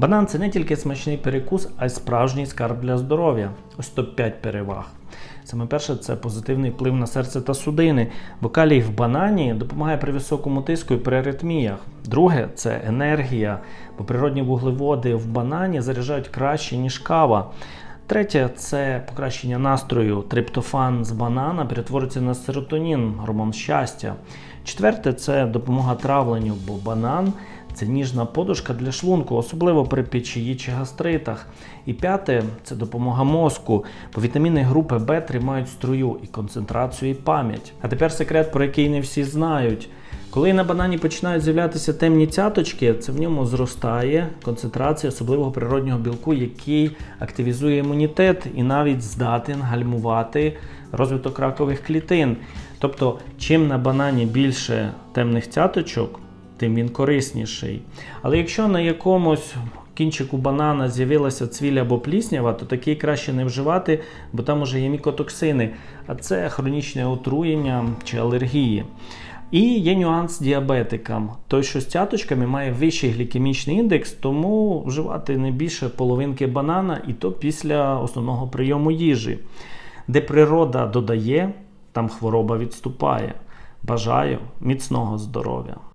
Банан це не тільки смачний перекус, а й справжній скарб для здоров'я. Ось топ-5 переваг. Саме перше це позитивний вплив на серце та судини, бо калій в банані допомагає при високому тиску і при аритміях. Друге це енергія, бо природні вуглеводи в банані заряджають краще, ніж кава. Третє це покращення настрою. Триптофан з банана перетвориться на серотонін, гормон щастя. Четверте це допомога травленню, бо банан це ніжна подушка для шлунку, особливо при печії чи гастритах. І п'яте це допомога мозку, бо вітаміни групи В тримають струю і концентрацію, і пам'ять. А тепер секрет, про який не всі знають. Коли на банані починають з'являтися темні цяточки, це в ньому зростає концентрація особливого природнього білку, який активізує імунітет і навіть здатен гальмувати розвиток ракових клітин. Тобто, чим на банані більше темних цяточок, тим він корисніший. Але якщо на якомусь кінчику банана з'явилася цвіль або пліснява, то такий краще не вживати, бо там уже є мікотоксини, а це хронічне отруєння чи алергії. І є нюанс діабетикам. Той, що з цяточками має вищий глікемічний індекс, тому вживати не більше половинки банана, і то після основного прийому їжі. Де природа додає, там хвороба відступає. Бажаю міцного здоров'я!